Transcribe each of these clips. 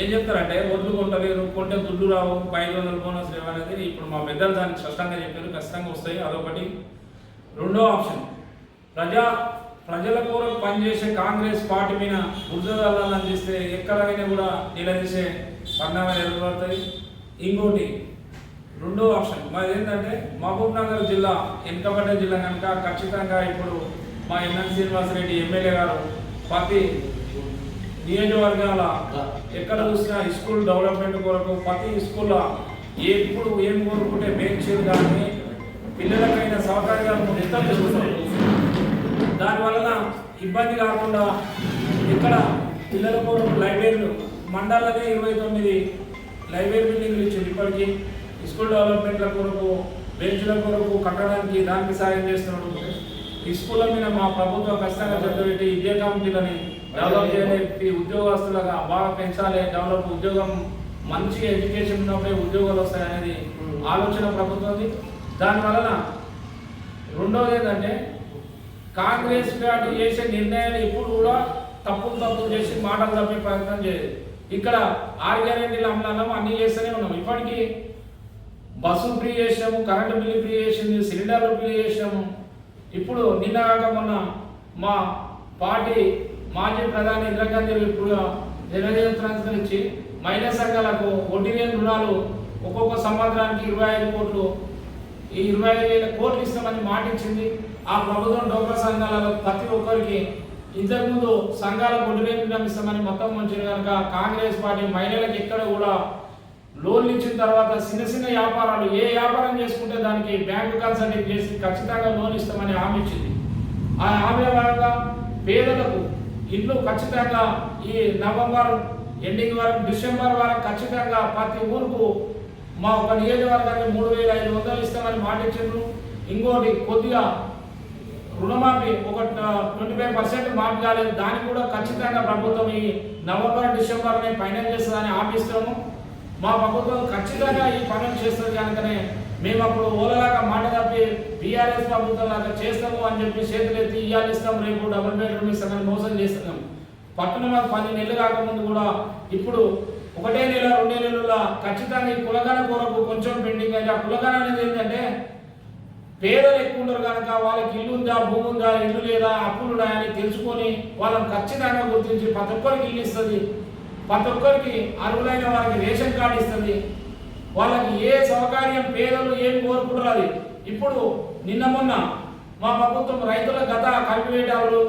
ఏం చెప్తారంటే ఒడ్లు కొంటలేరు కొంటే దుడ్డు రావు ఐదు వందల బోనస్ లేవనేది ఇప్పుడు మా పెద్దలు దానికి స్పష్టంగా చెప్పారు ఖచ్చితంగా వస్తాయి. అదొకటి. రెండో ఆప్షన్. ప్రజా ప్రజల కోరకు పనిచేసే కాంగ్రెస్ పార్టీ మీద బుద్ధదాలను అందిస్తే ఎక్కడైనా కూడా నిలదీసే పరిణామాలు ఏర్పడతాయి ఇంకోటి రెండో ఆప్షన్. మాది ఏంటంటే మహబూబ్ నగర్ జిల్లా వెనుకబడ్డ జిల్లా కనుక ఖచ్చితంగా ఇప్పుడు మా ఎన్ఎన్ శ్రీనివాసరెడ్డి ఎమ్మెల్యే గారు ప్రతి నియోజకవర్గాల ఎక్కడ చూసినా స్కూల్ డెవలప్మెంట్ కొరకు ప్రతి స్కూల్లో ఎప్పుడు ఏం కోరుకుంటే బెంచీలు కానీ పిల్లలకైన సౌకర్యాలను ఎంత చూస్తున్నారు దానివలన ఇబ్బంది కాకుండా ఇక్కడ పిల్లల కొరకు లైబ్రరీలు మండలనే ఇరవై తొమ్మిది లైబ్రరీ బిల్డింగ్లు ఇచ్చింది ఇప్పటికీ. స్కూల్ డెవలప్మెంట్ల కొరకు బెంచ్ల కొరకు కట్టడానికి దానికి సాయం చేస్తున్నాడు. ఈ స్కూళ్ళ మీద మా ప్రభుత్వం ఖచ్చితంగా శ్రద్ధ పెట్టి విద్యా కమిటీలని డెవలప్ చేయడానికి ఉద్యోగస్తులుగా బాగా పెంచాలి డెవలప్ ఉద్యోగం మంచి ఎడ్యుకేషన్ ఉన్నప్పుడే ఉద్యోగాలు వస్తాయనేది ఆలోచన ప్రభుత్వంది దానివలన రెండోది ఏంటంటే కాంగ్రెస్ పార్టీ చేసే నిర్ణయాలు ఇప్పుడు కూడా తప్పులు తప్పులు చేసి మాటలు తప్పే ప్రయత్నం చేయదు. ఇక్కడ ఆరు గ్యారెంటీలు అమలు అన్ని చేస్తూనే ఉన్నాం ఇప్పటికీ బస్సు ఫ్రీ చేసాము కరెంటు బిల్లు ఫ్రీ చేసింది సిలిండర్లు ఫ్రీ చేసాము ఇప్పుడు నిన్న కాక మొన్న మా పార్టీ మాజీ ప్రధాని ఇందిరాగాంధీ ఇప్పుడు గురించి మహిళా సంఘాలకు వడ్డీ లేని రుణాలు ఒక్కొక్క సంవత్సరానికి ఇరవై ఐదు కోట్లు ఈ ఇరవై ఐదు వేల కోట్లు ఇస్తామని మాట ఇచ్చింది. ఆ ప్రభుత్వం డోక్రా సంఘాలలో ప్రతి ఒక్కరికి ఇంతకుముందు సంఘాలకు వడ్డీ లేని రుణం ఇస్తామని మొత్తం మంచి కనుక కాంగ్రెస్ పార్టీ మహిళలకు ఎక్కడ కూడా లోన్లు ఇచ్చిన తర్వాత చిన్న చిన్న వ్యాపారాలు ఏ వ్యాపారం చేసుకుంటే దానికి బ్యాంకు కన్సల్టింగ్ చేసి ఖచ్చితంగా లోన్ ఇస్తామని హామీ ఇచ్చింది. ఆ హామీ పరంగా పేదలకు ఇల్లు ఖచ్చితంగా ఈ నవంబర్ ఎండింగ్ వరకు డిసెంబర్ వరకు ఖచ్చితంగా ప్రతి ఊరుకు మా ఒక నియోజకవర్గానికి మూడు వేల ఐదు వందలు ఇస్తామని మాట ఇచ్చిండ్రు. ఇంకోటి కొద్దిగా రుణమాఫీ ఒక ట్వంటీ ఫైవ్ పర్సెంట్ మాఫీ కాలేదు. దానికి కూడా ఖచ్చితంగా ప్రభుత్వం ఈ నవంబర్ డిసెంబర్నే ఫైనల్ చేస్తుందని ఆపిస్తాము మా ప్రభుత్వం ఖచ్చితంగా ఈ పనులు చేస్తుంది కనుకనే మేము అప్పుడు ఓలలాగా మాట తప్పి బీఆర్ఎస్ ప్రభుత్వం లాగా చేస్తాము అని చెప్పి చేతులు ఎత్తి ఇవ్వాలి ఇస్తాం రేపు డబుల్ బెడ్రూమ్ ఇస్తామని మోసం చేస్తున్నాం. పట్టణం పది నెలలు కాకముందు కూడా ఇప్పుడు ఒకటే నెల రెండే నెలల్లో ఖచ్చితంగా ఈ కులగాన కొరకు కొంచెం పెండింగ్ అయితే ఆ కులగన అనేది ఏంటంటే పేదలు ఎక్కువ ఉండరు కనుక వాళ్ళకి ఇల్లు ఉందా భూమి ఉందా ఇల్లు లేదా అప్పులు ఉన్నాయని తెలుసుకొని వాళ్ళని ఖచ్చితంగా గుర్తించి ప్రతి ఒక్కరికి ఇల్లు ఇస్తుంది. ప్రతి ఒక్కరికి అర్హులైన వారికి రేషన్ కార్డు ఇస్తుంది. వాళ్ళకి ఏ సౌకర్యం పేదలు ఏం కోరుకుంటారు అది. ఇప్పుడు నిన్న మొన్న మా ప్రభుత్వం రైతుల గత కల్పివేటర్లు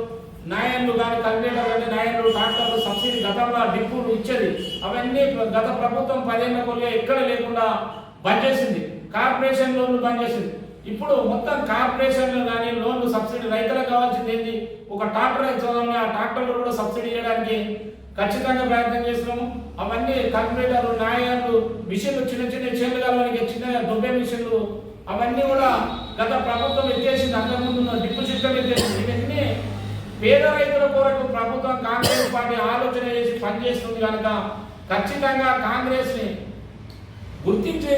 నాయన్లు కానీ కల్పివేటర్లు అంటే నాయన్లు ట్రాక్టర్లు సబ్సిడీ గతంలో డిప్పులు ఇచ్చేది. అవన్నీ గత ప్రభుత్వం పదిహేను కొలుగా ఎక్కడ లేకుండా బంద్ చేసింది. కార్పొరేషన్ లోన్లు బంద్ చేసింది. ఇప్పుడు మొత్తం కార్పొరేషన్లు కానీ లోన్లు సబ్సిడీ రైతులకు కావాల్సింది ఏంటి ఒక ట్రాక్టర్ ఇచ్చామని ఆ ట్రాక్టర్లు కూడా సబ్సిడీ ఇవ్వడానికి ఖచ్చితంగా ప్రయత్నం చేస్తున్నాము. అవన్నీ కార్పొరేటర్లు నాయకులు మిషన్లు చిన్న చిన్న చేతులు కలవడానికి చిన్న దొబ్బే మిషన్లు అవన్నీ కూడా గత ప్రభుత్వం ఎత్తేసింది. అంతకుముందు డిప్పు సిస్టమ్ ఎత్తేసింది. ఇవన్నీ పేద రైతుల కొరకు ప్రభుత్వం కాంగ్రెస్ పార్టీ ఆలోచన చేసి పనిచేస్తుంది కనుక ఖచ్చితంగా కాంగ్రెస్ని గుర్తించి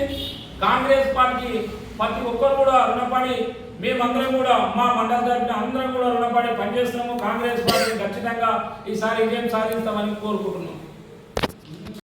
కాంగ్రెస్ పార్టీకి ప్రతి ఒక్కరు కూడా రుణపడి మేమందరం కూడా మా మండల తరఫున అందరం కూడా రుణపడి పనిచేస్తున్నాము. కాంగ్రెస్ పార్టీ ఖచ్చితంగా ఈసారి విజయం సాధిస్తామని కోరుకుంటున్నాం.